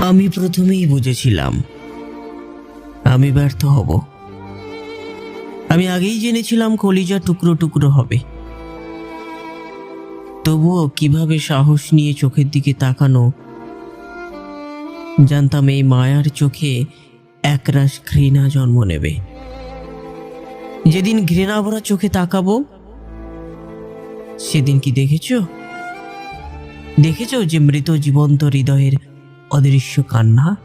আমি প্রথমেই বুঝেছিলাম। আমি ব্যর্থ হব। আমি আগেই জেনেছিলাম কলিজা টুকরো টুকরো হবে। তবুও কীভাবে সাহস নিয়ে চোখের দিকে তাকানো, জানতাম এই মায়ার চোখে একরাশ ঘৃণা জন্ম নেবে। যেদিন ঘৃণা ভরা চোখে তাকাবো, সেদিন কি দেখেছ? দেখেছ যে মৃত জীবন্ত হৃদয়ের অদৃশ্য কান্না।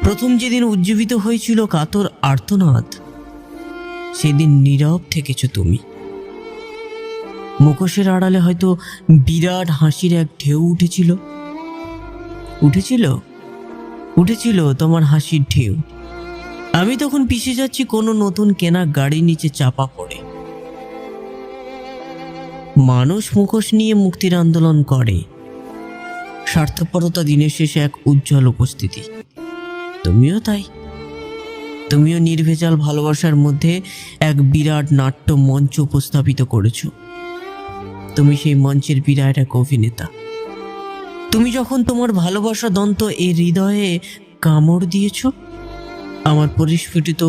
প্রথম যেদিন উজ্জীবিত হয়েছিল কাতর আর্তনাদ, সেদিন নীরব থেকেছ তুমি। মুখোশের আড়ালে হয়তো বিরাট হাসির এক ঢেউ উঠেছিল। উঠেছিল? উঠেছিল তোমার হাসির ঢেউ। আমি তখন পিছে যাচ্ছি কোনো নতুন কেনা গাড়ির নিচে চাপা পড়ে। মানুষ মুখোশ নিয়ে মুক্তির আন্দোলন করে। স্বার্থপরতা দিনের শেষে এক উজ্জ্বল উপস্থিতি। তুমিও তাই। তুমিও নির্ভেজাল ভালোবাসার মধ্যে এক বিরাট নাট্য মঞ্চ উপস্থাপিত করেছ। তুমি সেই মঞ্চের বিরাট এক অভিনেতা। তুমি যখন তোমার ভালোবাসা দন্ত এই হৃদয়ে কামড় দিয়েছ, আমার পরিস্ফুটিত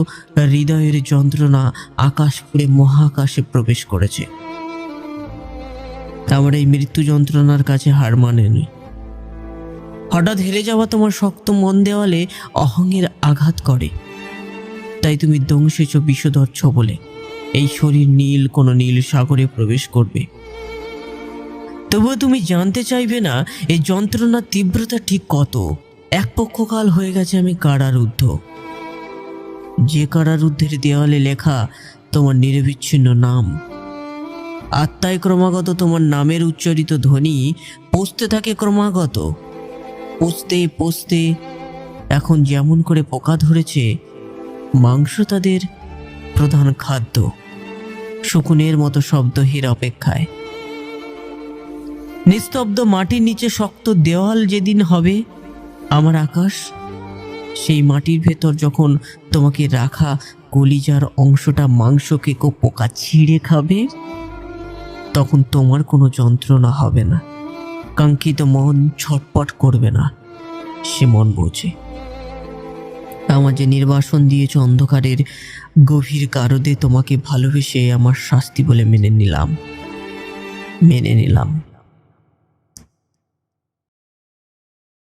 হৃদয়ের যন্ত্রণা আকাশ পুড়ে মহাকাশে প্রবেশ করেছে। আমার এই মৃত্যু যন্ত্রণার কাছে হার মানেনি। হঠাৎ হেরে যাওয়া তোমার শক্ত মন দেওয়ালে অহংয়ের আঘাত করে। তাই তুমি দংশেছ বিষধর বলে এই শরীর নীল, কোনো নীল সাগরে প্রবেশ করবে। তবুও তুমি জানতে চাইবে না এই যন্ত্রণার তীব্রতা ঠিক কত? এক পক্ষকাল হয়ে গেছে আমি কারারুদ্ধ। যে কারারুদ্ধের দেওয়ালে লেখা তোমার নিরবিচ্ছিন্ন নাম, আত্মায় ক্রমাগত তোমার নামের উচ্চারিত ধ্বনি পৌঁছতে থাকে ক্রমাগত। পৌঁছতে পৌঁছতে এখন যেমন করে পোকা ধরেছে, মাংস তাদের প্রধান খাদ্য। শকুনের মতো শব্দহীর অপেক্ষায়। নিস্তব্ধ মাটির নিচে শক্ত দেওয়াল যেদিন হবে, আমার আকাশ, সেই মাটির ভেতর যখন তোমাকে রাখা কলিজার অংশটা মাংসকে পোকা ছিঁড়ে খাবে, তখন তোমার কোনো যন্ত্রণা হবে না। কাঙ্ক্ষিত মন ছটপট করবে না, সে মন বোঝে। আমার যে নির্বাসন দিয়েছ অন্ধকারের গভীর কারদে তোমাকে ভালোবেসে আমার শাস্তি বলে মেনে নিলাম মেনে নিলাম।